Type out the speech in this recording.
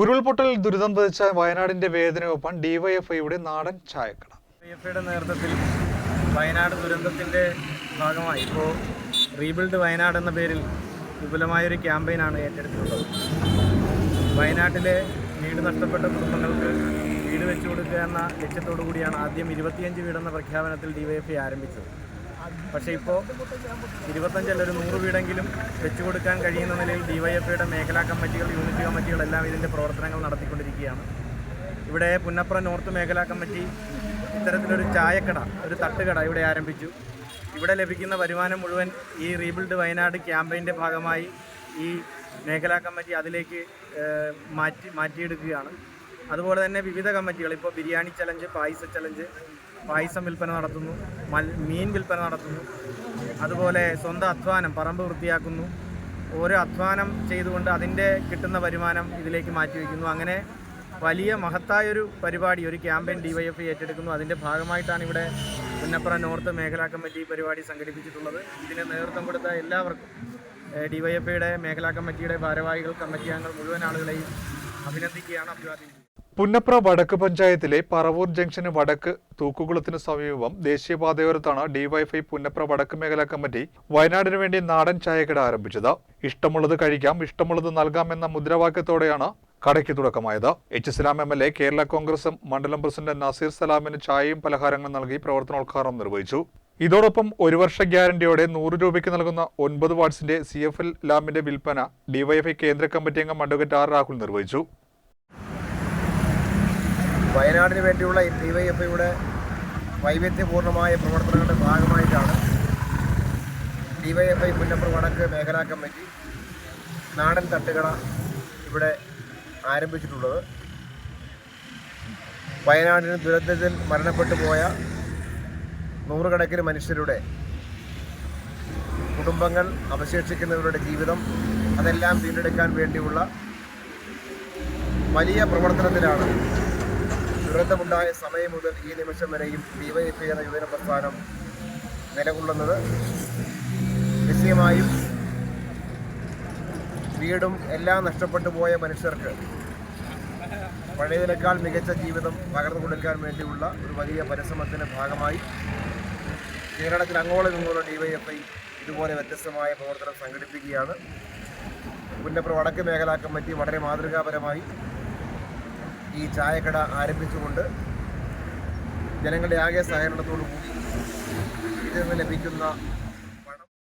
ഉരുൾപൊട്ടൽ ദുരിതം വിതച്ച വയനാടിന്റെ വേദനയൊപ്പം ഡിവൈഎഫ്ഐയുടെ നാടൻ ചായക്കട. ഐഎഫ്ഐയുടെ നേതൃത്വത്തിൽ വയനാട് ദുരന്തത്തിന്റെ ഭാഗമായി ഇപ്പോൾ റീബിൽഡ് വയനാട് എന്ന പേരിൽ വിപുലമായൊരു ക്യാമ്പയിനാണ് ഏറ്റെടുത്തിട്ടുള്ളത്. വയനാട്ടിലെ വീട് നഷ്ടപ്പെട്ട കുടുംബങ്ങൾക്ക് വീട് വെച്ചു കൊടുക്കുക എന്ന ലക്ഷ്യത്തോടു കൂടിയാണ് ആദ്യം ഇരുപത്തിയഞ്ച് വീടെന്ന പ്രഖ്യാപനത്തിൽ ഡിവൈഎഫ്ഐ ആരംഭിച്ചത്. പക്ഷേ ഇപ്പോൾ ഇരുപത്തഞ്ചല്ല ഒരു നൂറ് വീടെങ്കിലും വെച്ചു കൊടുക്കാൻ കഴിയുന്ന നിലയിൽ ഡിവൈഎഫ്ഐയുടെ മേഖലാ കമ്മിറ്റികൾ യൂണിറ്റ് കമ്മിറ്റികളെല്ലാം ഇതിന്റെ പ്രവർത്തനങ്ങൾ നടത്തിക്കൊണ്ടിരിക്കുകയാണ്. ഇവിടെ പുന്നപ്ര നോർത്ത് മേഖലാ കമ്മിറ്റി ഇത്തരത്തിലൊരു ചായക്കട ഒരു തട്ടുകട ഇവിടെ ആരംഭിച്ചു. ഇവിടെ ലഭിക്കുന്ന വരുമാനം മുഴുവൻ ഈ റീബിൽഡ് വയനാട് ക്യാമ്പയിന്റെ ഭാഗമായി ഈ മേഖലാ കമ്മിറ്റി അതിലേക്ക് മാറ്റി മാറ്റിയെടുക്കുകയാണ്. അതുപോലെ തന്നെ വിവിധ കമ്മിറ്റികൾ ഇപ്പോൾ ബിരിയാണി ചലഞ്ച് പായസ ചലഞ്ച് പായസം വിൽപ്പന നടത്തുന്നു മൽ മീൻ വിൽപ്പന നടത്തുന്നു അതുപോലെ സ്വന്തം അധ്വാനം പറമ്പ് വൃത്തിയാക്കുന്നു. ഓരോ അധ്വാനം ചെയ്തുകൊണ്ട് അതിന്റെ കിട്ടുന്ന വരുമാനം ഇതിലേക്ക് മാറ്റിവെക്കുന്നു അങ്ങനെ വലിയ മഹത്തായൊരു പരിപാടി ഒരു ക്യാമ്പയിൻ ഡിവൈഎഫ് ഏറ്റെടുക്കുന്നു. അതിന്റെ ഭാഗമായിട്ടാണ് ഇവിടെ പുന്നപ്പുറ നോർത്ത് മേഖലാ കമ്മിറ്റി പരിപാടി സംഘടിപ്പിച്ചിട്ടുള്ളത്. ഇതിന് നേതൃത്വം കൊടുത്ത എല്ലാവർക്കും ഡിവൈഎഫ്ഐയുടെ മേഖലാ കമ്മിറ്റിയുടെ ഭാരവാഹികൾ കമ്മിറ്റി അംഗങ്ങൾ മുഴുവൻ ആളുകളെയും പുന്നപ്ര വടക്ക് പഞ്ചായത്തിലെ പറവൂർ ജംഗ്ഷന് വടക്ക് തൂക്കുകുളത്തിന് സമീപം ദേശീയപാതയോരത്താണ് ഡിവൈഫൈ പുന്നപ്ര വടക്ക് മേഖലാ കമ്മിറ്റി വയനാടിനു വേണ്ടി നാടൻ ചായക്കട ആരംഭിച്ചത്. ഇഷ്ടമുള്ളത് കഴിക്കാം ഇഷ്ടമുള്ളത് നൽകാം എന്ന മുദ്രാവാക്യത്തോടെയാണ് കടയ്ക്ക് തുടക്കമായത്. H Salam M L A Kerala Congress മണ്ഡലം പ്രസിഡന്റ് നസീർ സലാമിന് ചായയും പലഹാരങ്ങളും നൽകി പ്രവർത്തനോദ്ഘാടനം നിർവഹിച്ചു. ഇതോടൊപ്പം ഒരു വർഷ ഗ്യാരണ്ടിയോടെ നൂറ് രൂപയ്ക്ക് നൽകുന്ന ഒൻപത് വാട്സിന്റെ സി എഫ് എൽ ലാമ്പിന്റെ വിൽപ്പന ഡിവൈഎഫ്ഐ കേന്ദ്ര കമ്മിറ്റി അംഗം അഡ്വക്കേറ്റ് ആർ രാഹുൽ നിർവഹിച്ചു. വയനാടിന് വേണ്ടിയുള്ള ഡിവൈഎഫ്ഐയുടെ വൈവിധ്യപൂർണമായ പ്രവർത്തനങ്ങളുടെ ഭാഗമായിട്ടാണ് ഡിവൈഎഫ്ഐ പുന്നപ്ര വടക്ക് മേഖലാ കമ്മിറ്റി നാടൻ തട്ടുകട ഇവിടെ ആരംഭിച്ചിട്ടുള്ളത്. വയനാടിന് ദുരന്തത്തിൽ മരണപ്പെട്ടു പോയ നൂറുകണക്കിന് മനുഷ്യരുടെ കുടുംബങ്ങൾ അവശേഷിക്കുന്നവരുടെ ജീവിതം അതെല്ലാം വീണ്ടെടുക്കാൻ വേണ്ടിയുള്ള വലിയ പ്രവർത്തനത്തിലാണ് ദുരന്തമുണ്ടായ സമയം മുതൽ ഈ നിമിഷം വരെയും ഡിവൈഎഫ്ഐ എന്ന യുവജന പ്രസ്ഥാനം നിലകൊള്ളുന്നത്. നിശ്ചയമായും വീടും എല്ലാം നഷ്ടപ്പെട്ടു പോയ മനുഷ്യർക്ക് പഴയതിനേക്കാൾ മികച്ച ജീവിതം പകർന്നു കൊടുക്കാൻ വേണ്ടിയുള്ള ഒരു വലിയ പരിശ്രമത്തിന്റെ ഭാഗമായി കേരളത്തിൽ അങ്ങോളം ഇങ്ങോളം ഡിവൈഎഫ്ഐ ഇതുപോലെ വ്യത്യസ്തമായ പ്രവർത്തനം സംഘടിപ്പിക്കുകയാണ്. പുന്നപ്ര വടക്ക് മേഖലാ കമ്മിറ്റി വളരെ മാതൃകാപരമായി ഈ ചായക്കട ആരംഭിച്ചുകൊണ്ട് ജനങ്ങളുടെ ആകെ സഹകരണത്തോടു കൂടി ഇതിൽ നിന്ന് ലഭിക്കുന്ന